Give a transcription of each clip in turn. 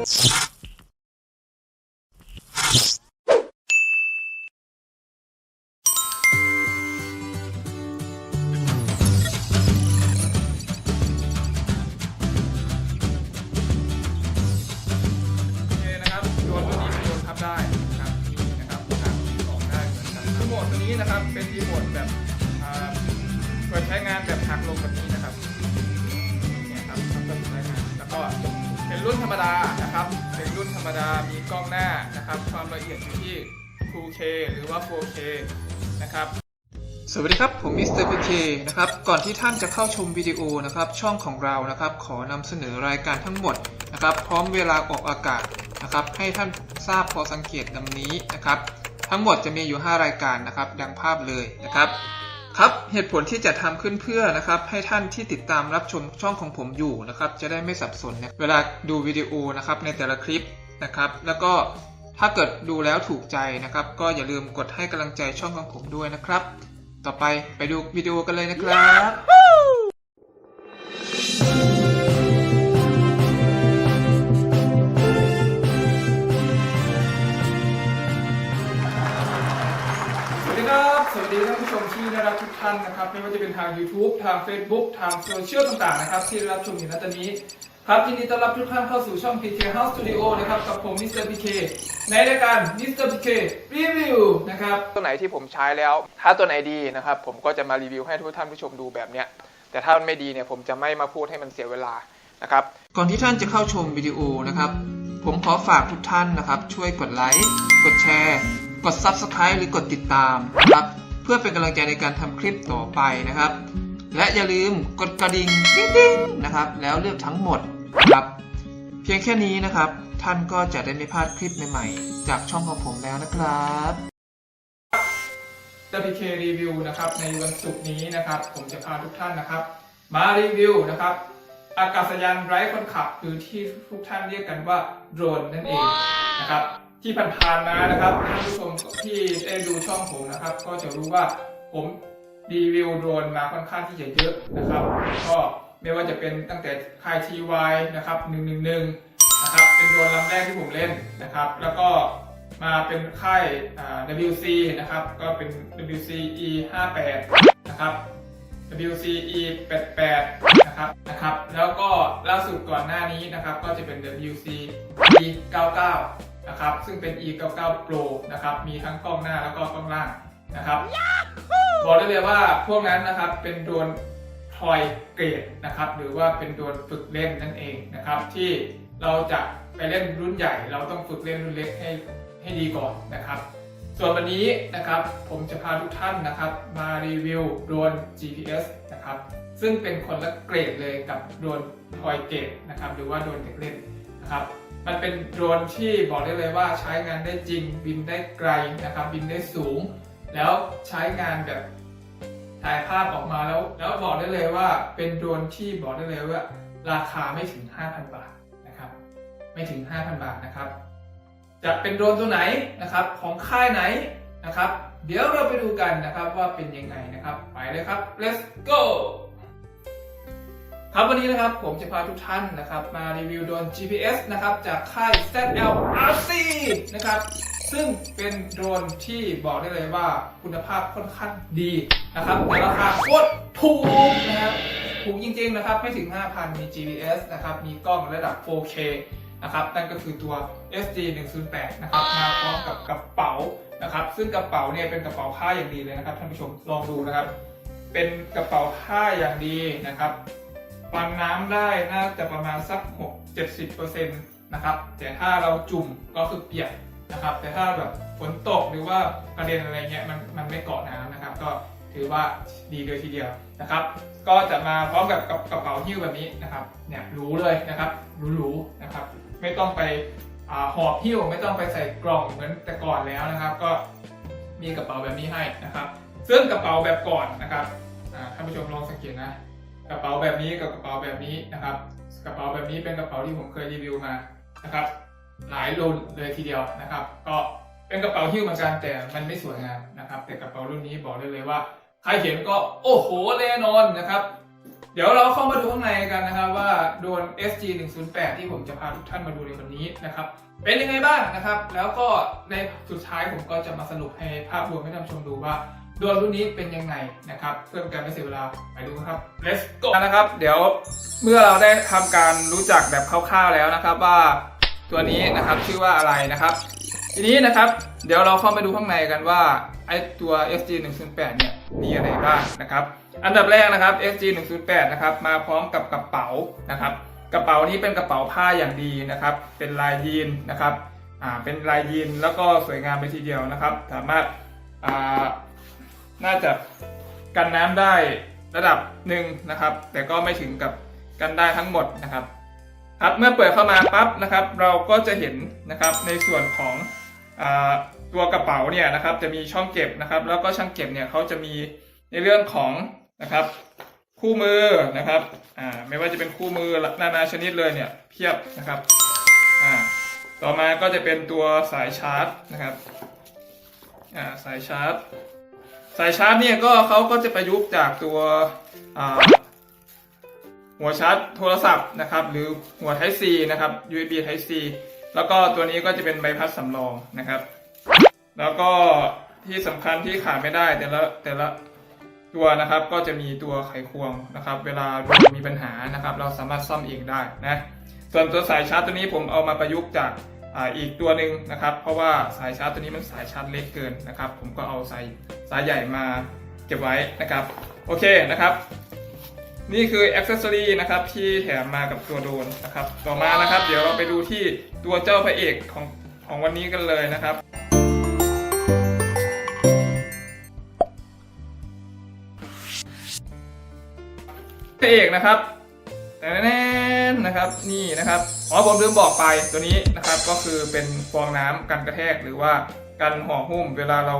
โนะครับ สวัสดีครับ ผมมิสเตอร์พีเคนะครับ ก่อนที่ท่านจะเข้าชมวิดีโอนะครับ ช่องของเรานะครับ ขอนำเสนอรายการทั้งหมดนะครับ พร้อมเวลาออกอากาศนะครับ ให้ท่านทราบพอสังเกตดังนี้นะครับ ทั้งหมดจะมีอยู่ 5 รายการนะครับ ดังภาพเลยนะครับครับเหตุผลที่จะทำขึ้นเพื่อนะครับให้ท่านที่ติดตามรับชมช่องของผมอยู่นะครับจะได้ไม่สับสนเวลาดูวิดีโอนะครับในแต่ละคลิปนะครับ แล้วก็ ถ้าเกิดดูแล้วถูกใจนะครับ ก็อย่าลืมกดให้กำลังใจช่องของผมด้วยนะครับ ต่อไปไปดูวิดีโอกันเลยนะครับส รักทุกท่านนะครับ ไม่ว่าจะเป็นทาง YouTube ทาง Facebook ทางโซเชียลต่างๆนะครับ ที่รับชมอยู่ณตอนนี้ครับยินดีต้อนรับทุกท่านเข้าสู่ช่อง PK House Studio นะครับ กับผมมิสเตอร์ PK ในรายการมิสเตอร์ PK Review นะครับ ตัวไหนที่ผมใช้แล้ว ถ้าตัวไหนดีนะครับ ผมก็จะมารีวิวให้ทุกท่านผู้ชมดูแบบเนี้ย แต่ถ้ามันไม่ดีเนี่ยผมจะไม่มาพูดให้มันเสียเวลานะครับ ก่อนที่ท่านจะเข้าชมวิดีโอนะครับ ผมขอฝากทุกท่านนะครับ ช่วยกดไลค์ กดแชร์ กด Subscribe หรือกดติดตามนะครับเพื่อเป็นกำลังใจในการทำคลิปต่อไปนะครับ และอย่าลืมกดกระดิ่งติ๊งๆนะครับ แล้วเลือกทั้งหมดนะครับ เพียงแค่นี้นะครับ ท่านก็จะได้ไม่พลาดคลิปใหม่ๆ จากช่องของผมแล้วนะครับ WK Review นะครับในวันศุกร์นี้นะครับ ผมจะพาทุกท่านนะครับ มารีวิวนะครับ อากาศยานไร้คนขับหรือที่ทุกท่านเรียกกันว่าโดรนนั่นเองนะครับ ที่ผ่านๆมานะครับท่านผู้ชมที่ได้ดูช่องผมนะครับ ก็จะรู้ว่าผมรีวิวโดรนมาค่อนข้างที่จะเยอะนะครับ ก็ไม่ว่าจะเป็นตั้งแต่ค่าย TY นะครับ111นะครับเป็นโดรนลำแรกที่ผมเล่นนะครับ แล้วก็มาเป็นค่าย WC นะครับก็เป็น WC E 58นะครับ WCE 88นะครับนะครับ แล้วก็ล่าสุดก่อนหน้านี้นะครับ ก็จะเป็น WC E 99 นะครับซึ่งเป็น E 99 Pro นะครับมีทั้งกล้องหน้าแล้วก็กล้องล่างนะครับบอกได้เลยว่าพวกนั้นนะครับเป็นโดรนทอยเกรดนะครับหรือว่าเป็นโดรนฝึกเล่นนั่นเองนะครับที่เราจะไปเล่นรุ่นใหญ่ เราต้องฝึกเล่นรุ่นเล็กให้ให้ดีก่อนนะครับ ส่วนวันนี้นะครับผมจะพาทุกท่านนะครับมารีวิวโดรน GPS นะครับซึ่งเป็นคนละเกรดเลยกับโดรนทอยเกรดนะครับหรือว่าโดรนเด็กเล่นนะครับ มันเป็นโดรนที่บอกได้เลยว่าใช้งานได้จริงบินได้ไกลนะครับบินได้สูง แล้วใช้งานแบบถ่ายภาพออกมาแล้ว แล้วบอกได้เลยว่าเป็นโดรนที่บอกได้เลยว่า ราคาไม่ถึง 5,000 บาทนะครับ ไม่ถึง 5,000 บาทนะครับ จะเป็นโดรนตัวไหนนะครับ ของค่ายไหนนะครับ เดี๋ยวเราไปดูกันนะครับว่าเป็นยังไงนะครับ ไปเลยครับ let's go ครับวันนี้นะครับผมจะพาทุกท่านนะครับมารีวิวโดรน GPS นะครับจากค่าย ZLRC นะครับซึ่งเป็นโดรนที่บอกได้เลยว่าคุณภาพค่อนข้างดีนะครับแต่ราคาโคตรถูกนะครับถูกจริงๆนะครับไม่ถึง 5,000 มี GPS นะครับมีกล้องระดับ 4K นะครับนั่นก็คือตัว SD 108นะครับมาพร้อมกับกระเป๋านะครับซึ่งกระเป๋าเนี่ยเป็นกระเป๋าผ้าอย่างดีเลยนะครับท่านผู้ชมลองดูนะครับ เป็นกระเป๋าผ้าอย่างดีนะครับ ปันน้ำได้น่าจะประมาณสัก 6-70%นะครับ แต่ถ้าเราจุ่มก็คือเปียกนะครับ แต่ถ้าแบบฝนตกหรือว่ากระเด็นอะไรเงี้ยมันมันไม่เกาะน้ำนะครับ ก็ถือว่าดีเลยทีเดียวนะครับ ก็จะมาพร้อมกับกระเป๋าหิ้วแบบนี้นะครับ เนี่ยรู้เลยนะครับรู้ๆนะครับ ไม่ต้องไปอหอบหิ้วไม่ต้องไปใส่กล่องเหมือนแต่ก่อนแล้วนะครับ ก็มีกระเป๋าแบบนี้ให้นะครับ ซึ่งกระเป๋าแบบก่อนนะครับท่านผู้ชมลองสังเกตนะ กระเป๋าแบบนี้กับกระเป๋าแบบนี้นะครับ กระเป๋าแบบนี้เป็นกระเป๋าที่ผมเคยรีวิวมานะครับ หลายรุ่นเลยทีเดียวนะครับ ก็เป็นกระเป๋าหิ้วเหมือนกันแต่มันไม่สวยงามนะครับ แต่กระเป๋ารุ่นนี้บอกได้เลยว่าใครเห็นก็โอ้โหแน่นอนนะครับเดี๋ยวเราเข้ามาดูข้างในกันนะครับว่าโดน SG 1 0 8ที่ผมจะพาทุกท่านมาดูในวันนี้นะครับ เป็นยังไงบ้างนะครับ แล้วก็ในสุดท้ายผมก็จะมาสรุปให้ภาพรวมให้ท่านชมดูว่า ดรนรุ่นนี้เป็นยังไงนะครับเพื่อเป็นการไม่เสียเวลาไปดูครับ let's go นะครับ เดี๋ยวเมื่อเราได้ทำการรู้จักแบบคร่าวๆแล้วนะครับ ว่าตัวนี้นะครับชื่อว่าอะไรนะครับ ทีนี้นะครับ เดี๋ยวเราเข้าไปดูข้างในกันว่าไอตัว SG 1 0 8เนี่ยมีอะไรบ้างนะครับ อันดับแรกนะครับ SG 1 0 8นะครับมาพร้อมกับกระเป๋านะครับกระเป๋านี้เป็นกระเป๋าผ้าอย่างดีนะครับ เป็นลายยีนนะครับอ่าเป็นลายยีนแล้วก็สวยงามไปทีเดียวนะครับ สามารถอ่า น่าจะกันน้ำได้ระดับหนึ่งนะครับ แต่ก็ไม่ถึงกับกันได้ทั้งหมดนะครับ ครับเมื่อเปิดเข้ามาปั๊บนะครับ เราก็จะเห็นนะครับในส่วนของอตัวกระเป๋าเนี่ยนะครับ จะมีช่องเก็บนะครับ แล้วก็ช่องเก็บเนี่ยเขาจะมีในเรื่องของนะครับ คู่มือนะครับอ่าไม่ว่าจะเป็นคู่มือนานาชนิดเลยเนี่ยเพียบนะครับอ่าต่อมาก็จะเป็นตัวสายชาร์จนะครับอ่าสายชาร์จ สายชาร์จเนี่ยก็เขาก็จะประยุกต์จากตัวหัวชาร์จโทรศัพท์นะครับ หรือหัว Type C นะครับ USB Type C แล้วก็ตัวนี้ก็จะเป็นใบพัดสำรองนะครับ แล้วก็ที่สำคัญที่ขาดไม่ได้แต่ละแต่ละตัวนะครับก็จะมีตัวไขควงนะครับ เวลามีปัญหานะครับ เราสามารถซ่อมเองได้นะส่วนตัวสายชาร์จตัวนี้ผมเอามาประยุกต์จาก อ่าอีกตัวหนึ่งนะครับ เพราะว่าสายชาร์จตัวนี้มันสายชาร์จเล็กเกินนะครับ ผมก็เอาสายสายใหญ่มาเก็บไว้นะครับ โอเคนะครับ นี่คืออ c เซ s ซอรีนะครับที่แถมมากับตัวโดรนนะครับ ต่อมานะครับ เดี๋ยวเราไปดูที่ตัวเจ้าพระเอกของของวันนี้กันเลยนะครับพระเอกนะครับแต่แน่ๆนะครับนี่นะครับ อ๋อผมลืมบอกไปตัวนี้นะครับก็คือเป็นฟองน้ำกันกระแทกหรือว่ากันห่อหุ้มเวลาเรา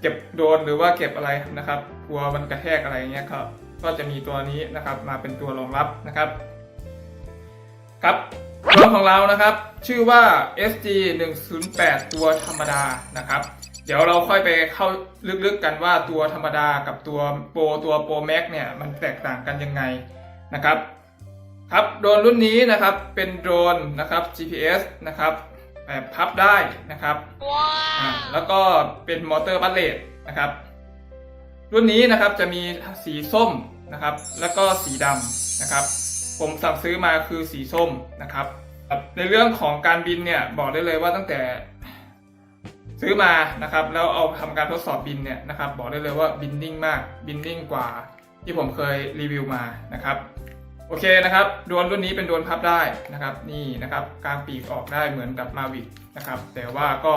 เก็บโดนหรือว่าเก็บอะไรนะครับกลัวมันกระแทกอะไรเงี้ยครับก็จะมีตัวนี้นะครับมาเป็นตัวรองรับนะครับครับตัวของเรานะครับ ชื่อว่า SG 108ตัวธรรมดานะครับ เดี๋ยวเราค่อยไปเข้าลึกๆกันว่าตัวธรรมดากับตัวโปรตัวโปรแม็กเนี่ยมันแตกต่างกันยังไงนะครับ ครับโดรนรุ่นนี้นะครับเป็นโดรนนะครับ GPS นะครับแบบพับได้นะครับอ่าแล้วก็เป็นมอเตอร์บัตเลตนะครับ รุ่นนี้นะครับจะมีสีส้มนะครับ แล้วก็สีดำนะครับ ผมสั่งซื้อมาคือสีส้มนะครับ ในเรื่องของการบินเนี่ยบอกได้เลยว่าตั้งแต่ซื้อมานะครับ แล้วเอาทำการทดสอบบินเนี่ยนะครับ บอกได้เลยว่าบินนิ่งมากบินนิ่งกว่าที่ผมเคยรีวิวมานะครับ โอเคนะครับโดรนรุ่นนี้เป็นโดรนพับได้นะครับนี่นะครับกลางปีกออกได้เหมือนกับมาวิกนะครับแต่ว่าก็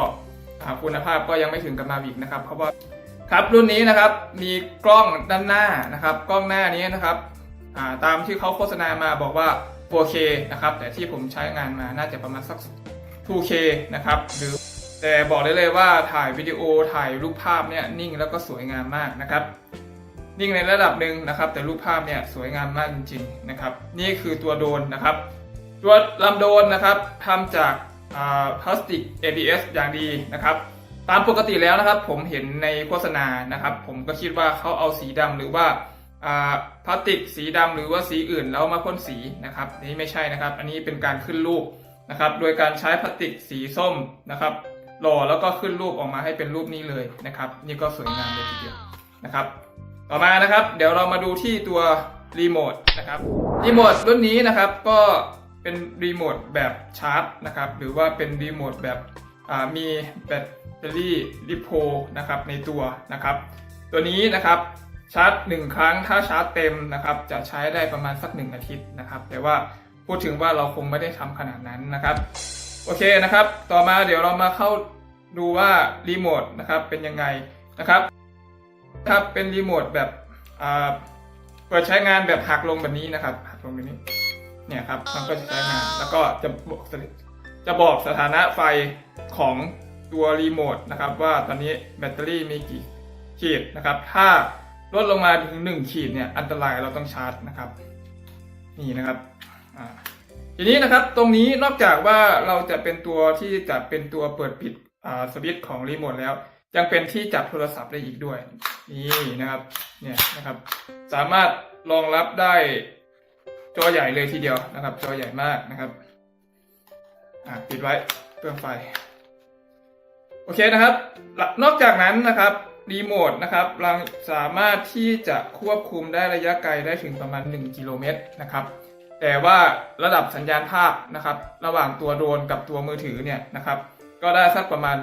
คุณภาพก็ยังไม่ถึงกับมาวิกนะครับเพราะว่าครับรุ่นนี้นะครับมีกล้องด้านหน้านะครับกล้องหน้านี้นะครับาตามที่เขาโฆษณามาบอกว่า 4K นะครับแต่ที่ผมใช้งานมาน่าจะประมาณสัก 2K นะครับหรือแต่บอกได้เลยว่าถ่ายวิดีโอถ่ายรูปภาพเนี่ยนิ่งแล้วก็สวยงามมากนะครับ นิ่งในระดับหนึ่งนะครับ แต่รูปภาพเนี่ยสวยงามมากจริงๆนะครับ นี่คือตัวโดนนะครับ ตัวลำโดนนะครับทำจากพลาสติก ABS อย่างดีนะครับ ตามปกติแล้วนะครับ ผมเห็นในโฆษณานะครับ ผมก็คิดว่าเขาเอาสีดำหรือว่าอ่าพลาสติกสีดำหรือว่าสีอื่นแล้วมาพ่นสีนะครับนี่ไม่ใช่นะครับ อันนี้เป็นการขึ้นรูปนะครับ โดยการใช้พลาสติกสีส้มนะครับหล่อแล้วก็ขึ้นรูปออกมาให้เป็นรูปนี้เลยนะครับ นี่ก็สวยงามเลยทีเดียวนะครับ ต่อมานะครับ เดี๋ยวเรามาดูที่ตัวรีโมทนะครับรีโมทรุ่นนี้นะครับก็เป็นรีโมทแบบชาร์จนะครับหรือว่าเป็นรีโมทแบบมีแบตเตอรี่ลิโพนะครับในตัวนะครับตัวนี้นะครับชาร์จ 1 ครั้งถ้าชาร์จเต็มนะครับจะใช้ได้ประมาณสัก 1 อาทิตย์นะครับ แต่ว่าพูดถึงว่าเราคงไม่ได้ทำขนาดนั้นนะครับโอเคนะครับ ต่อมาเดี๋ยวเรามาเข้าดูว่ารีโมทนะครับเป็นยังไงนะครับ ครับเป็นรีโมทแบบอ่าเปิดใช้งานแบบหักลงแบบนี้นะครับหักลงแบบนี้เนี่ยครับมันก็จะใช้งานแล้วก็จะบอกจะบอกสถานะไฟของตัวรีโมทนะครับว่าตอนนี้แบตเตอรี่มีกี่ขีดนะครับ ถ้าลดลงมาถึง 1 ขีดเนี่ยอันตรายเราต้องชาร์จนะครับ นี่นะครับอ่าทีนี้นะครับตรงนี้นอกจากว่าเราจะเป็นตัวที่จะเป็นตัวเปิดปิดอ่าสวิตช์ของรีโมทแล้ว ยังเป็นที่จับโทรศัพท์ได้อีกด้วย นี่นะครับ เนี่ยนะครับ สามารถรองรับได้จอใหญ่เลยทีเดียวนะครับ จอใหญ่มากนะครับอะปิดไว้เปลือไฟ โอเคนะครับ นอกจากนั้นนะครับรีโมทนะครับเราสามารถที่จะควบคุมได้ระยะไกลได้ถึงประมาณ 1 กิโลเมตรนะครับ แต่ว่าระดับสัญญาณภาพนะครับ ระหว่างตัวโดรนกับตัวมือถือเนี่ยนะครับ ก็ได้สักประมาณ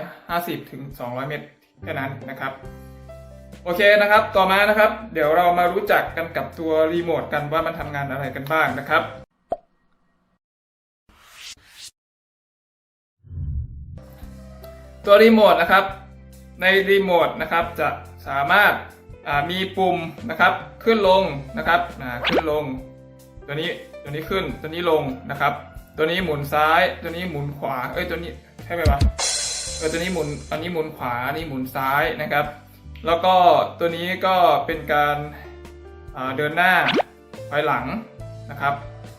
150ถึง200 เมตรแค่นั้นนะครับ โอเคนะครับ ต่อมานะครับ เดี๋ยวเรามารู้จักกันกับตัวรีโมทกันว่ามันทำงานอะไรกันบ้างนะครับตัวรีโมทนะครับในรีโมทนะครับจะสามารถมีปุ่มนะครับขึ้นลงนะครับขึ้นลง ตัวนี้ตัวนี้ขึ้นตัวนี้ลงนะครับ ตัวนี้หมุนซ้าย ตัวนี้หมุนขวาเอ้ยตัวนี้ ช่ไหมวะเออตัวนี้หมุนอันนี้หมุนขวาอันนี้หมุนซ้ายนะครับ แล้วก็ตัวนี้ก็เป็นการอ่าเดินหน้าไปหลังนะครับ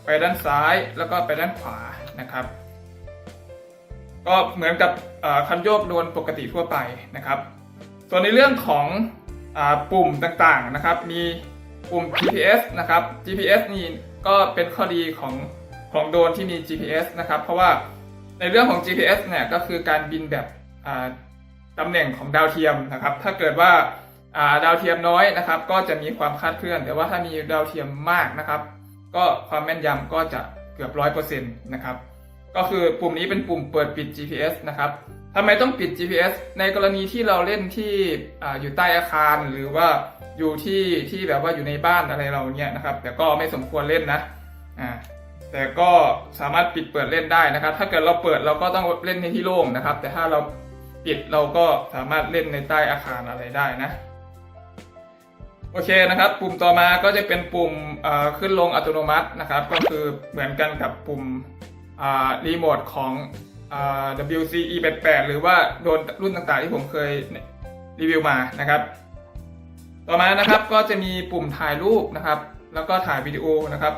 ไปด้านซ้ายแล้วก็ไปด้านขวานะครับ ก็เหมือนกับคันโยกโดนปกติทั่วไปนะครับ ส่วนในเรื่องของอปุ่มต่างๆนะครับ มีปุ่ม GPS นะครับ GPS นี่ก็เป็นข้อดีของของโดนที่มี GPS นะครับ เพราะว่า ในเรื่องของ GPS เนี่ยก็คือการบินแบบตำแหน่งของดาวเทียมนะครับ ถ้าเกิดว่าดาวเทียมน้อยนะครับ ก็จะมีความคลาดเคลื่อน แต่ว่าถ้ามีดาวเทียมมากนะครับ ก็ความแม่นยำก็จะเกือบร้อยเปอร์เซ็นต์นะครับ ก็คือปุ่มนี้เป็นปุ่มเปิดปิด GPS นะครับทำไมต้องปิด GPS ในกรณีที่เราเล่นที่ออยู่ใต้อาคารหรือว่าอยู่ที่ที่แบบว่าอยู่ในบ้านอะไรเราเนี่ยนะครับ แต่ก็ไม่สมควรเล่นนะอ่า แต่ก็สามารถปิดเปิดเล่นได้นะครับ ถ้าเกิดเราเปิดเราก็ต้องเล่นในที่โล่งนะครับ แต่ถ้าเราปิดเราก็สามารถเล่นในใต้อาคารอะไรได้นะ โอเคนะครับ ปุ่มต่อมาก็จะเป็นปุ่มขึ้นลงอัตโนมัตินะครับ ก็คือเหมือนกันกับปุ่มรีโมทของอ WCE 88 หรือว่าโดนรุ่นต่างๆที่ผมเคยรีวิวมานะครับ ต่อมานะครับก็จะมีปุ่มถ่ายรูปนะครับ แล้วก็ถ่ายวิดีโอนะครับ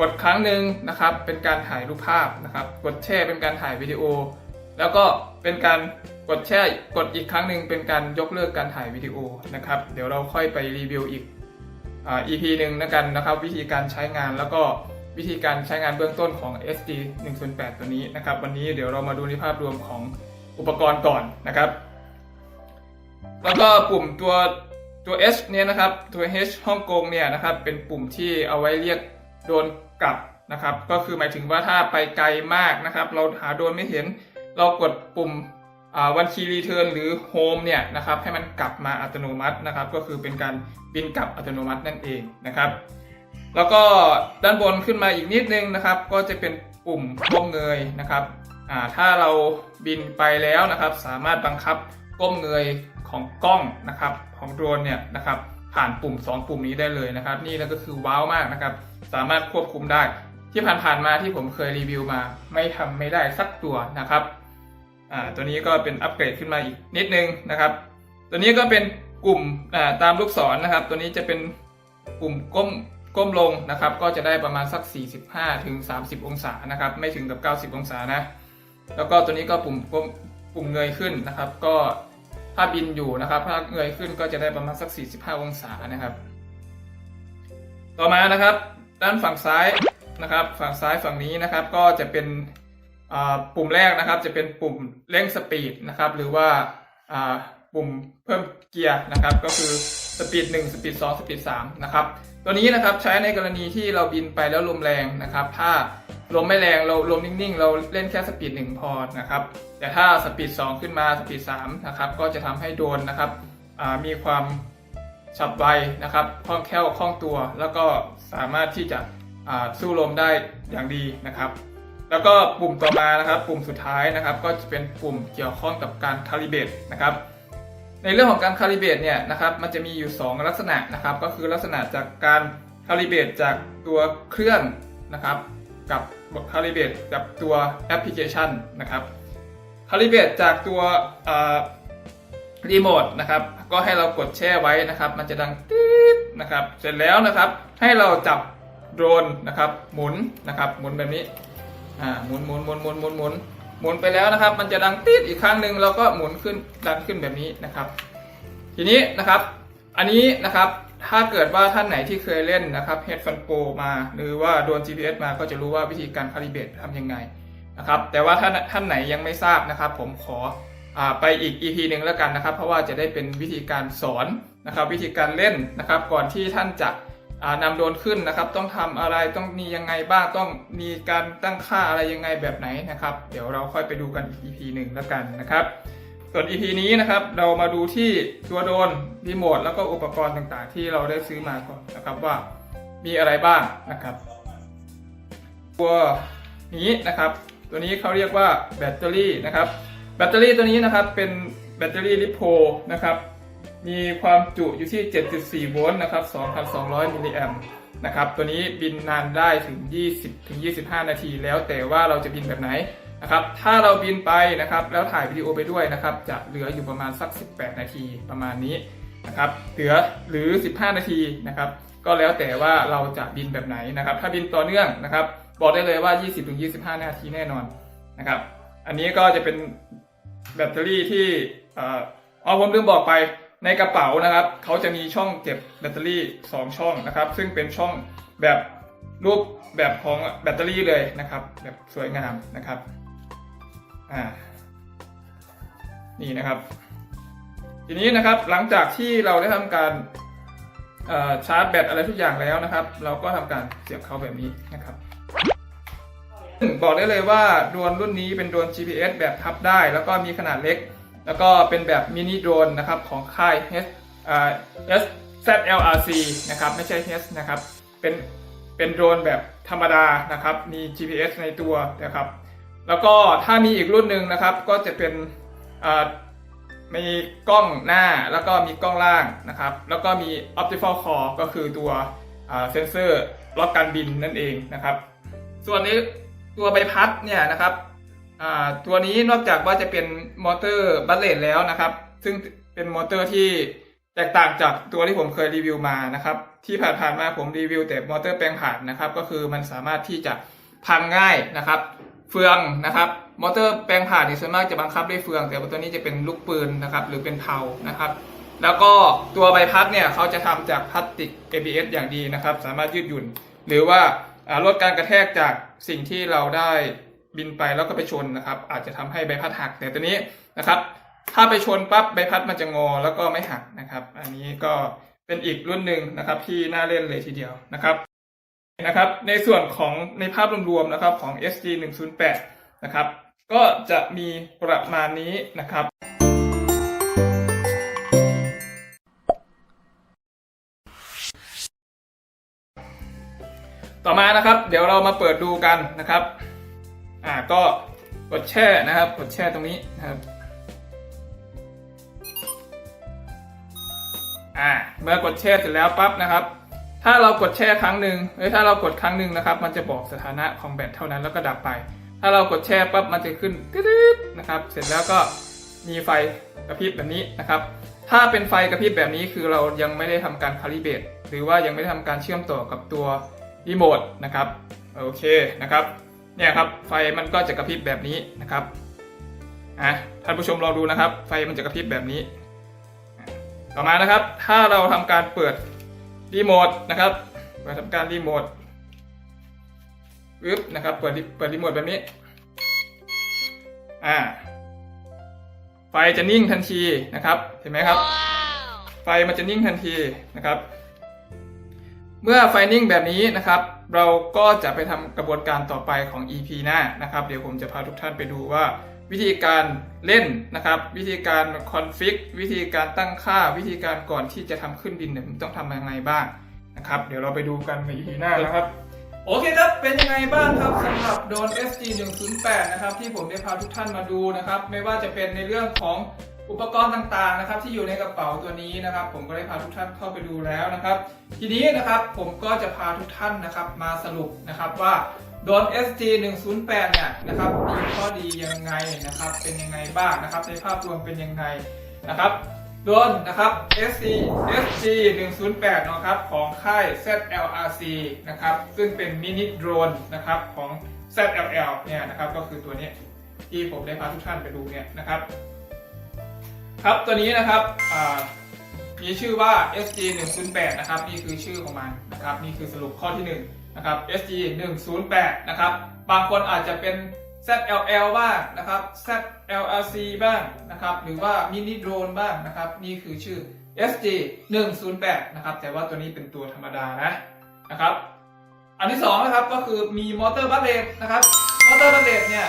กดครั้งหนึ่งนะครับ เป็นการถ่ายรูปภาพนะครับ กดแช่เป็นการถ่ายวิดีโอ แล้วก็เป็นการกดแช่กดอีกครั้งหนึ่งเป็นการยกเลิกการถ่ายวิดีโอนะครับ เดี๋ยวเราค่อยไปรีวิวอีกอ่า EP หนึ่งนะกันนะครับ วิธีการใช้งานแล้วก็วิธีการใช้งานเบื้องต้นของ SD 108ตัวนี้นะครับ วันนี้เดี๋ยวเรามาดูในภาพรวมของอุปกรณ์ก่อนนะครับ แล้วก็ปุ่มตัวตัว H เนี่ยนะครับ ตัว H ฮ่องกงเนี่ยนะครับ เป็นปุ่มที่เอาไว้เรียกโดน กลับนะครับ ก็คือหมายถึงว่าถ้าไปไกลมากนะครับ เราหาโดรนไม่เห็น เรากดปุ่มวันคีรีเทิร์นหรือโฮมเนี่ยนะครับให้มันกลับมาอัตโนมัตินะครับ ก็คือเป็นการบินกลับอัตโนมัตินั่นเองนะครับ แล้วก็ด้านบนขึ้นมาอีกนิดนึงนะครับ ก็จะเป็นปุ่มก้มเงยนะครับถ้าเราบินไปแล้วนะครับ สามารถบังคับก้มเงยของกล้องนะครับของโดรนเนี่ยนะครับ ผ่านปุ่ม 2 ปุ่มนี้ได้เลยนะครับ นี่แล้วก็คือว้าวมากนะครับ สามารถควบคุมได้ ที่ผ่านๆมาที่ผมเคยรีวิวมา ไม่ทำไม่ได้สักตัวนะครับอ่าตัวนี้ก็เป็นอัปเกรดขึ้นมาอีกนิดนึงนะครับ ตัวนี้ก็เป็นกลุ่มอ่าตามลูกศรนะครับ ตัวนี้จะเป็นปุ่มก้มก้มลงนะครับ ก็จะได้ประมาณสัก 45ถึง30 องศานะครับ ไม่ถึงกับ 90 องศานะ แล้วก็ตัวนี้ก็ปุ่มก้มปุ่มเงยขึ้นนะครับ ก็ ถ้าบินอยู่นะครับ ถ้าเงยขึ้นก็จะได้ประมาณสัก 45 องศานะครับ ต่อมานะครับ ด้านฝั่งซ้ายนะครับ ฝั่งซ้ายฝั่งนี้นะครับ ก็จะเป็นปุ่มแรกนะครับ จะเป็นปุ่มเร่งสปีดนะครับ หรือว่าอ่าปุ่มเพิ่มเกียร์นะครับ ก็คือสปีด1สปีด2สปีด3นะครับ ตัวนี้นะครับใช้ในกรณีที่เราบินไปแล้วลมแรงนะครับ ถ้าลมไม่แรงเราลมนิ่งๆ เราเล่นแค่สปีดหนึ่งพอนะครับ แต่ถ้าสปีด2ขึ้นมาสปีด3นะครับก็จะทำให้โดนนะครับมีความฉับไวนะครับคล่องแคล่วคล่องตัว แล้วก็สามารถที่จะสู้ลมได้อย่างดีนะครับ แล้วก็ปุ่มต่อมานะครับ ปุ่มสุดท้ายนะครับ ก็จะเป็นปุ่มเกี่ยวข้องกับการคาลิเบตนะครับ ในเรื่องของการคาลิเบตเนี่ยนะครับมันจะมีอยู่ 2 ลักษณะนะครับ ก็คือลักษณะจากการคาลิเบตจากตัวเครื่องนะครับกับคาลิเบตกับตัวแอปพลิเคชันนะครับคาลิเบตจากตัวรีโมทนะครับก็ให้เรากดแช่ไว้นะครับ มันจะดังตืดนะครับเสร็จแล้วนะครับให้เราจับโดรนนะครับหมุนนะครับหมุนแบบนี้อ่าหมุนหมุนหมุนหมุนหมุนหมุน หมุนไปแล้วนะครับ มันจะดังตีดอีกครั้งหนึ่งเราก็หมุนขึ้นดันขึ้นแบบนี้นะครับ ทีนี้นะครับ อันนี้นะครับถ้าเกิดว่าท่านไหนที่เคยเล่นนะครับ Headphone Pro มาหรือว่าโดน GPS มาก็จะรู้ว่าวิธีการคาลิเบตทำยังไงนะครับ แต่ว่าท่านท่านไหนยังไม่ทราบนะครับ ผมขออไปอีก EP หนึ่งแล้วกันนะครับ เพราะว่าจะได้เป็นวิธีการสอนนะครับ วิธีการเล่นนะครับ ก่อนที่ท่านจะ นำโดรนขึ้นนะครับ ต้องทำอะไรต้องมียังไงบ้างต้องมีการตั้งค่าอะไรยังไงแบบไหนนะครับ เดี๋ยวเราค่อยไปดูกันอีก EP หนึ่งแล้วกันนะครับ ส่วน EP นี้นะครับ เรามาดูที่ตัวโดรนรีโมทแล้วก็อุปกรณ์ต่างๆ ที่เราได้ซื้อมาก่อนนะครับว่ามีอะไรบ้างนะครับ ตัวนี้นะครับ ตัวนี้เขาเรียกว่าแบตเตอรี่นะครับ แบตเตอรี่ตัวนี้นะครับเป็นแบตเตอรี่ลิโพนะครับ มีความจุอยู่ที่ 7.4 โวลต์นะครับ 2,200 มิลลิแอมป์นะครับ ตัวนี้บินนานได้ถึง 20 ถึง 25 นาที แล้วแต่ว่าเราจะบินแบบไหนนะครับ ถ้าเราบินไปนะครับ แล้วถ่ายวิดีโอไปด้วยนะครับ จะเหลืออยู่ประมาณสัก 18 นาทีประมาณนี้นะครับ เหลือหรือ 15 นาทีนะครับ ก็แล้วแต่ว่าเราจะบินแบบไหนนะครับ ถ้าบินต่อเนื่องนะครับ บอกได้เลยว่า 20ถึง25 นาทีแน่นอนนะครับ อันนี้ก็จะเป็นแบตเตอรี่ที่อ๋อผมลืมบอกไป ในกระเป๋านะครับเขาจะมีช่องเก็บแบตเตอรี่ 2 ช่องนะครับ ซึ่งเป็นช่องแบบรูปแบบของแบตเตอรี่เลยนะครับ แบบสวยงามนะครับอ่านี่นะครับ ทีนี้นะครับหลังจากที่เราได้ทำการชาร์จแบตอะไรทุกอย่างแล้วนะครับ เราก็ทำการเสียบเข้าแบบนี้นะครับบอกได้เลยว่าโดรนรุ่นนี้เป็นโดรน GPS แบบทับได้ แล้วก็มีขนาดเล็ก แล้วก็เป็นแบบมินิโดรนนะครับของค่าย H อ่า S ZLRC นะครับไม่ใช่ H นะครับเป็นเป็นโดรนแบบธรรมดานะครับมี GPS ในตัวนะครับแล้วก็ถ้ามีอีกรุ่นหนึ่งนะครับก็จะเป็นอ่มีกล้องหน้าแล้วก็มีกล้องล่างนะครับ แล้วก็มี optical core ก็คือตัวเซนเซอร์ล็อกการบินนั่นเองนะครับ ส่วนนี้ตัวใบพัดเนี่ยนะครับ ตัวนี้นอกจากว่าจะเป็นมอเตอร์บัลเลตแล้วนะครับ ซึ่งเป็นมอเตอร์ที่แตกต่างจากตัวที่ผมเคยรีวิวมานะครับ ที่ผ่านๆมาผมรีวิวแต่มอเตอร์แปลงผ่านนะครับ ก็คือมันสามารถที่จะพังง่ายนะครับ เฟืองนะครับมอเตอร์แปลงผ่านนี่ส่วนมากจะบังคับด้วยเฟือง แต่ว่าตัวนี้จะเป็นลูกปืนนะครับ หรือเป็นเผานะครับ แล้วก็ตัวใบพัดเนี่ยเขาจะทำจากพลาสติก ABS อย่างดีนะครับ สามารถยืดหยุ่น หรือว่าลดการกระแทกจากสิ่งที่เราได้ บินไปแล้วก็ไปชนนะครับ อาจจะทำให้ใบพัดหักแต่ตัวนี้นะครับ ถ้าไปชนปั๊บใบพัดมันจะงอแล้วก็ไม่หักนะครับ อันนี้ก็เป็นอีกรุ่นหนึ่งนะครับที่น่าเล่นเลยทีเดียวนะครับนะครับ ในส่วนของในภาพรวมๆนะครับของ SG 108นะครับ ก็จะมีประมาณนี้นะครับ ต่อมานะครับ เดี๋ยวเรามาเปิดดูกันนะครับ อ่าก็กดแช่นะครับกดแช่ตรงนี้นะครับอ่าเมื่อกดแช่เสร็จแล้วปั๊บนะครับ ถ้าเรากดแช่ครั้งหนึ่งหรือถ้าเรากดครั้งหนึ่งนะครับ มันจะบอกสถานะของแบตเท่านั้นแล้วก็ดับไป ถ้าเรากดแช่ปั๊บมันจะขึ้นตึ๊ดนะครับ เสร็จแล้วก็มีไฟกระพริบแบบนี้นะครับ ถ้าเป็นไฟกระพริบแบบนี้คือเรายังไม่ได้ทำการคาลิเบตหรือว่ายังไม่ได้ทำการเชื่อมต่อกับตัวรีโมทนะครับ โอเคนะครับ เนี่ยครับไฟมันก็จะกระพริบแบบนี้นะครับอะท่านผู้ชมลองดูนะครับ ไฟมันจะกระพริบแบบนี้ ต่อมานะครับ ถ้าเราทำการเปิดรีโมทนะครับเปิดทำการรีโมทปึ๊บนะครับ เปิดเปิดรีโมทแบบนี้อ่าไฟจะนิ่งทันทีนะครับ เห็นไหมครับ ไฟมันจะนิ่งทันทีนะครับ เมื่อไฟนิ่งแบบนี้นะครับ เราก็จะไปทำกระบวนการต่อไปของ EP หน้านะครับ เดี๋ยวผมจะพาทุกท่านไปดูว่า วิธีการเล่นนะครับ วิธีการคอนฟิกวิธีการตั้งค่าวิธีการก่อนที่จะทำขึ้นบินเนี่ยต้องทำยังไงบ้างนะครับ เดี๋ยวเราไปดูกันใน EP หน้านะครับโอเคครับ เป็นยังไงบ้างครับสำหรับโดน SG 108นะครับที่ผมได้พาทุกท่านมาดูนะครับ ไม่ว่าจะเป็นในเรื่องของ อุปกรณ์ต่างๆนะครับที่อยู่ในกระเป๋าตัวนี้นะครับ ผมก็ได้พาทุกท่านเข้าไปดูแล้วนะครับ ทีนี้นะครับผมก็จะพาทุกท่านนะครับมาสรุปนะครับว่าโดรน SG 108เนี่ยนะครับมีข้อดียังไงนะครับ เป็นยังไงบ้างนะครับ ในภาพรวมเป็นยังไงนะครับโดรนนะครับ SC SG 108นะครับของค่าย ZLRC นะครับซึ่งเป็นมินิโดรนนะครับของ ZLL เนี่ยนะครับก็คือตัวนี้ที่ผมได้พาทุกท่านไปดูเนี่ยนะครับ ครับตัวนี้นะครับมีชื่อว่า SG 108นะครับนี่คือชื่อของมันนะครับนี่คือสรุปข้อที่1นะครับ SG 108นะครับบางคนอาจจะเป็น ZLL บ้างนะครับ ZLLC บ้างนะครับหรือว่ามินิโดรนบ้างนะครับนี่คือชื่อ SG 108นะครับแต่ว่าตัวนี้เป็นตัวธรรมดานะนะครับอันที่สองนะครับก็คือมีมอเตอร์บัตเลตนะครับมอเตอร์บัตเลตเนี่ย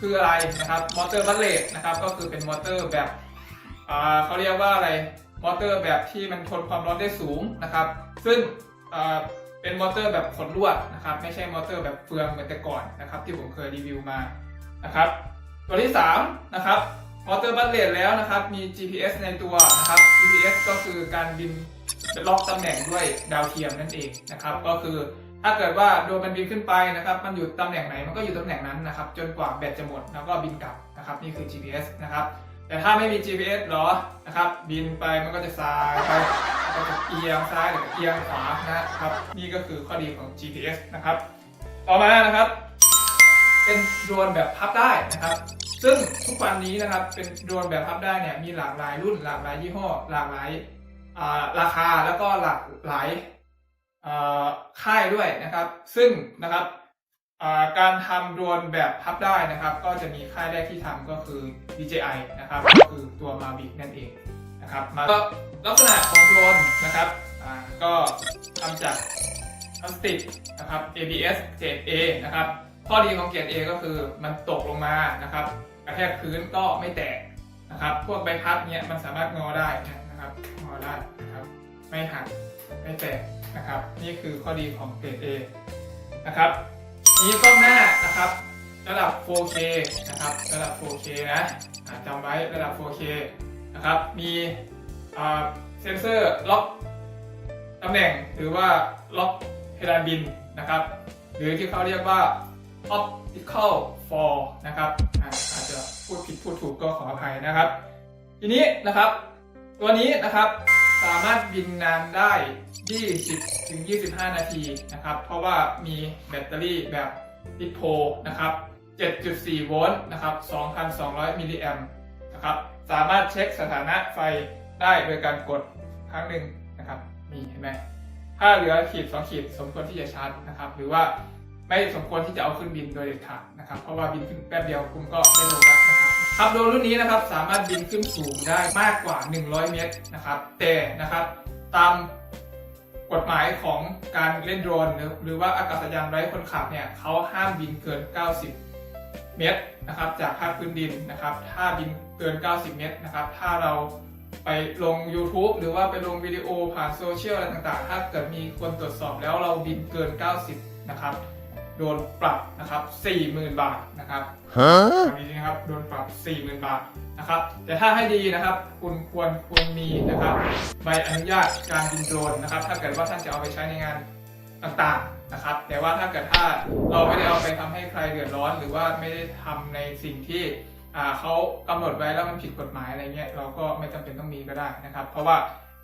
คืออะไรนะครับมอเตอร์บัตเลตนะครับก็คือเป็นมอเตอร์แบบ เขาเรียกว่าอะไรมอเตอร์แบบที่มันทนความร้อนได้สูงนะครับ ซึ่งเป็นมอเตอร์แบบขดลวดนะครับ ไม่ใช่มอเตอร์แบบเฟืองเหมือนแต่ก่อนนะครับ ที่ผมเคยรีวิวมานะครับ ตัวที่3นะครับมอเตอร์บัตเลตแล้วนะครับ มี GPS ในตัวนะครับ GPS ก็คือการบินล็อกตำแหน่งด้วยดาวเทียมนั่นเองนะครับ ก็คือถ้าเกิดว่าโดรนมันบินขึ้นไปนะครับ มันอยู่ตำแหน่งไหนมันก็อยู่ตำแหน่งนั้นนะครับ จนกว่าแบตจะหมดแล้วก็บินกลับนะครับ นี่คือ GPS นะครับ แต่ถ้าไม่มี GPS หรอนะครับ บินไปมันก็จะซ้ายไปก็จะเอียงซ้ายหรือเอียงขวานะครับ นี่ก็คือข้อดีของ GPS นะครับ ต่อมานะครับ เป็นโดรนแบบพับได้นะครับ ซึ่งทุกวันนี้นะครับเป็นโดรนแบบพับได้เนี่ยมีหลากหลายรุ่นหลากหลายยี่ห้อ หลากหลายราคาแล้วก็หลากหลายค่ายด้วยนะครับ ซึ่งนะครับ การทำโดรนแบบพับได้นะครับ ก็จะมีค่ายแรกที่ทำก็คือ DJI นะครับ ก็คือตัว Mavic นั่นเองนะครับมาก็ลักษณะของโดรนนะครับก็ทำจากพลาสติกนะครับ ABS เกรด A นะครับข้อดีของเกรด A ก็คือมันตกลงมานะครับกระแทกพื้นก็ไม่แตกนะครับ พวกใบพัดเนี่ยมันสามารถงอได้นะครับงอได้นะครับไม่หักไม่แตกนะครับ นี่คือข้อดีของเกรด A นะครับ นี้กล้องหน้านะครับ ระดับ 4K นะครับ ระดับ 4K นะจำไว้ระดับ 4K นะครับ มีเซนเซอร์ล็อกตำแหน่งหรือว่าล็อกเพดานบินนะครับ หรือที่เขาเรียกว่า optical for นะครับอาจจะพูดผิดพูดถูกก็ขออภัยนะครับ ทีนี้นะครับ ตัวนี้นะครับ สามารถบินนานได้ 20ถึง25 นาทีนะครับ เพราะว่ามีแบตเตอรี่แบบลิโพนะครับ 7.4 โวลต์นะครับ 2,200 มิลลิแอมป์นะครับ สามารถเช็คสถานะไฟได้โดยการกดครั้งหนึ่งนะครับ นี่เห็นไหมถ้าเหลือขีดสองขีดสมควรที่จะชาร์จนะครับ หรือว่าไม่สมควรที่จะเอาขึ้นบินโดยเด็ดขาดนะครับ เพราะว่าบินขึ้นแป๊บเดียวคุณก็ได้ลงแล้วนะครับ ครับโดรนรุ่นนี้นะครับสามารถบินขึ้นสูงได้มากกว่า 100 เมตรนะครับ แต่นะครับตามกฎหมายของการเล่นโดรนหรือหรือว่าอากาศยานไร้คนขับเนี่ยเขาห้ามบินเกิน 90 เมตรนะครับ จากภาคพื้นดินนะครับ ถ้าบินเกิน 90 เมตรนะครับ ถ้าเราไปลง YouTube หรือว่าไปลงวิดีโอผ่านโซเชียลอะไรต่างๆ ถ้าเกิดมีคนตรวจสอบแล้วเราบินเกิน 90 นะครับ โดนปรับนะครับ40,000 บาทนะครับ Huh? ตรงนี้นะครับโดนปรับ40,000 บาทนะครับ แต่ถ้าให้ดีนะครับ คุณควรควรมีนะครับ ใบอนุญาตการบินโดรนนะครับ ถ้าเกิดว่าท่านจะเอาไปใช้ในงานต่างๆนะครับ แต่ว่าถ้าเกิดถ้าเราไม่ได้เอาไปทำให้ใครเดือดร้อน หรือว่าไม่ได้ทำในสิ่งที่อ่าเขากำหนดไว้แล้วมันผิดกฎหมายอะไรเงี้ยเราก็ไม่จำเป็นต้องมีก็ได้นะครับ เพราะว่า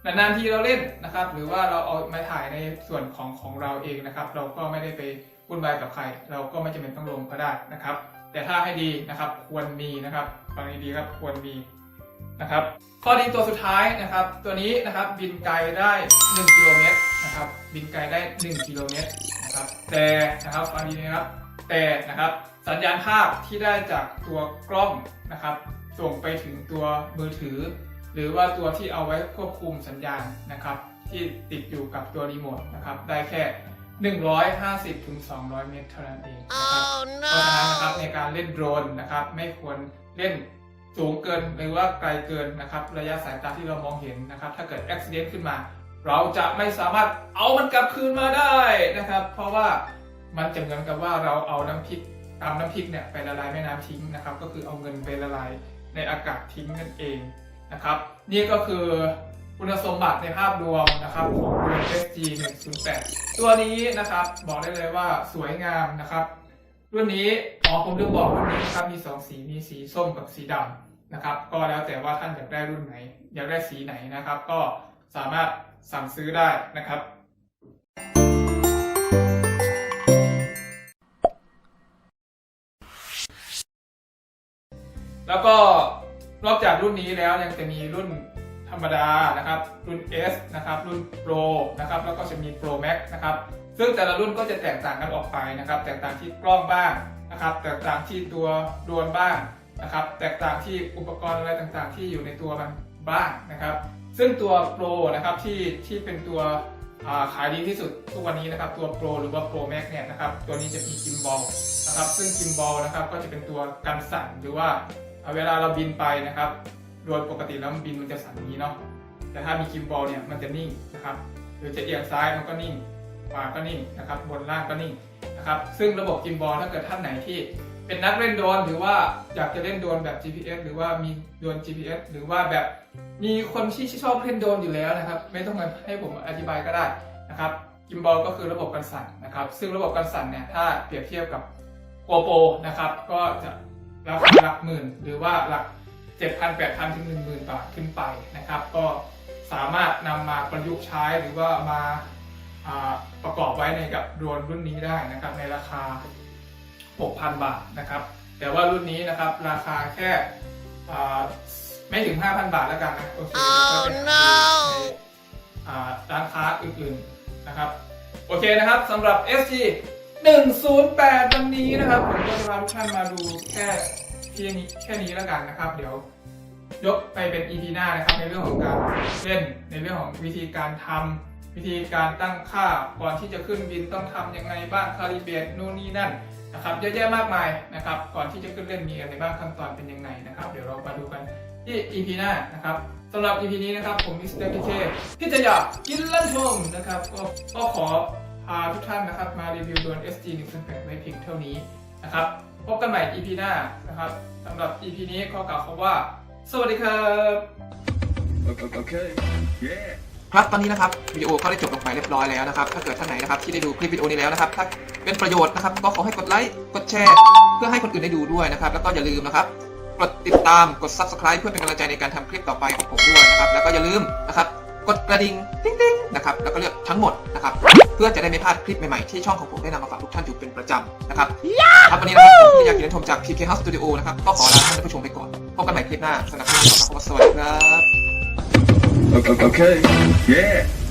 นานๆทีเราเล่นนะครับ หรือว่าเราเอามาถ่ายในส่วนของของเราเองนะครับ เราก็ไม่ได้ไป วุ่นวายกับใคร เราก็ไม่จำเป็นต้องลงก็ได้นะครับ แต่ถ้าให้ดีนะครับควรมีนะครับฟังดีๆครับควรมีนะครับข้อดีตัวสุดท้ายนะครับ ตัวนี้นะครับบินไกลได้ 1 กิโลเมตรนะครับ บินไกลได้ 1 กิโลเมตรนะครับ แต่นะครับฟังดีนะครับ แต่นะครับสัญญาณภาพที่ได้จากตัวกล้องนะครับ ส่งไปถึงตัวมือถือ หรือว่าตัวที่เอาไว้ควบคุมสัญญาณนะครับ ที่ติดอยู่กับตัวรีโมทนะครับ ได้แค่ 150ถึง200 เมตรเท่านั้นเองนะครับเพราะฉะนั้นนะครับในการเล่นโดรนนะครับ ไม่ควรเล่นสูงเกินหรือว่าไกลเกินนะครับ ระยะสายตาที่เรามองเห็นนะครับ ถ้าเกิดอุบิเหตุขึ้นมา เราจะไม่สามารถเอามันกลับคืนมาได้นะครับ เพราะว่ามันจะเหมือนกับว่าเราเอาน้ำพริกตามน้ำพริกเนี่ยไปละลายแม่น้ำทิ้งนะครับ ก็คือเอาเงินไปละลายในอากาศทิ้งนั่นเองนะครับ นี่ก็คือ คุณสมบัติในภาพรวมนะครับของเรือ SG 108ตัวนี้นะครับบอกได้เลยว่าสวยงามนะครับ รุ่นนี้อ๋อผมลืมบอกรุ่นนี้นะครับมีสองสีมีสีส้มกับสีดำนะครับ ก็แล้วแต่ว่าท่านอยากได้รุ่นไหน อยากได้สีไหนนะครับ ก็สามารถสั่งซื้อได้นะครับแล้วก็นอกจากรุ่นนี้แล้วยังจะมีรุ่น ธรรมดานะครับรุ่น S นะครับรุ่น Pro นะครับแล้วก็จะมี Pro Max นะครับซึ่งแต่ละรุ่นก็จะแตกต่างกันออกไปนะครับ แตกต่างที่กล้องบ้างนะครับ แตกต่างที่ตัวโดรนบ้างนะครับ แตกต่างที่อุปกรณ์อะไรต่างๆ ที่อยู่ในตัวมันบ้างนะครับ ซึ่งตัว Pro นะครับที่ที่เป็นตัวาขายดีที่สุดทุกวันนี้นะครับตัว Pro หรือว่า Pro Max เนี่ยนะครับตัวนี้จะมีกิมบอลนะครับซึ่งกิมบอลนะครับก็จะเป็นตัวกันสั่นหรือว่าเวลาเราบินไปนะครับ โดยปกติแล้วมันบินมันจะสั่นอย่างนี้เนาะแต่ถ้ามีกิมบอลเนี่ยมันจะนิ่งนะครับหรือจะเอียงซ้ายมันก็นิ่งขวาก็นิ่งนะครับบนล่างก็นิ่งนะครับซึ่งระบบกิมบอลถ้าเกิดท่านไหนที่เป็นนักเล่นโดนหรือว่าอยากจะเล่นโดนแบบ GPS หรือว่ามีโดน GPS หรือว่าแบบมีคนที่ชอบเล่นโดนอยู่แล้วนะครับ ไม่ต้องมาให้ผมอธิบายก็ได้นะครับกิมบอลก็คือระบบการสั่นนะครับ ซึ่งระบบการสั่นเนี่ยถ้าเปรียบเทียบกับ GoPro นะครับก็จะราคาหลักหมื่น หรือว่าหลัก 7,000 8,000 ถึง 10,000 บาทขึ้นไปนะครับ ก็สามารถนำมาประยุกต์ใช้หรือว่ามาอ่าประกอบไว้ในกับโดรนรุ่นนี้ได้นะครับในราคา 6,000 บาทนะครับ แต่ว่ารุ่นนี้นะครับราคาแค่อ่าไม่ถึง 5,000 บาทแล้วกันนะโอเคก็เป็นในอ่าร้านค้าอื่นๆนะครับ โอเคนะครับสำหรับ SG 108 วันนี้นะครับ ผมก็จะพาทุกท่านมาดูแค่เพียงนี้แค่นี้แล้วกันนะครับ เดี๋ยว ยกไปเป็น EP หน้านะครับในเรื่องของการเล่นในเรื่องของวิธีการทำวิธีการตั้งค่าก่อนที่จะขึ้นบินต้องทำยังไงบ้างคาลิเบตนู่นนี่นั่นนะครับเยอะแยะมากมายนะครับก่อนที่จะขึ้นเล่นมีอะไรบ้างขั้นตอนเป็นยังไงนะครับ เดี๋ยวเรามาดูกันที่ EP หน้านะครับสำหรับ EP นี้นะครับผมมิสเตอร์พีเคพี่จะอยากกินลั่นชมนะครับก็ก็ขอพาทุกท่านนะครับมารีวิวโดน SG 1 8ไว้เพียงเท่านี้นะครับพบกันใหม่ EP หน้านะครับสำหรับ EP นี้ขอกล่าวคำว่า สวัสดีครับ Okay. Yeah. ครับตอนนี้นะครับวิดีโอก็ได้จบลงไปเรียบร้อยแล้วนะครับ ถ้าเกิดท่านไหนนะครับที่ได้ดูคลิปวิดีโอนี้แล้วนะครับ ถ้าเป็นประโยชน์นะครับ ก็ขอให้กดไลค์กดแชร์ เพื่อให้คนอื่นได้ดูด้วยนะครับ แล้วก็อย่าลืมนะครับกดติดตามกด subscribe เพื่อเป็นกำลังใจในการทำคลิปต่อไปของผมด้วยนะครับ แล้วก็อย่าลืมนะครับ กดกระดิ่งติ๊งๆนะครับแล้วก็เลือกทั้งหมดนะครับเพื่อจะได้ไม่พลาดคลิปใหม่ๆ ที่ช่องของผมได้นำมาฝากทุกท่านอยู่เป็นประจำนะครับครับวันนี้นะครับผมที่อยากกินชมจาก PK House Studio นะครับก็ขอลาท่านผู้ชมไปก่อนพบกันใหม่คลิปหน้าสำหรับวันนี้ขอขอบคุณสวัสดีครับ Okay. Yeah.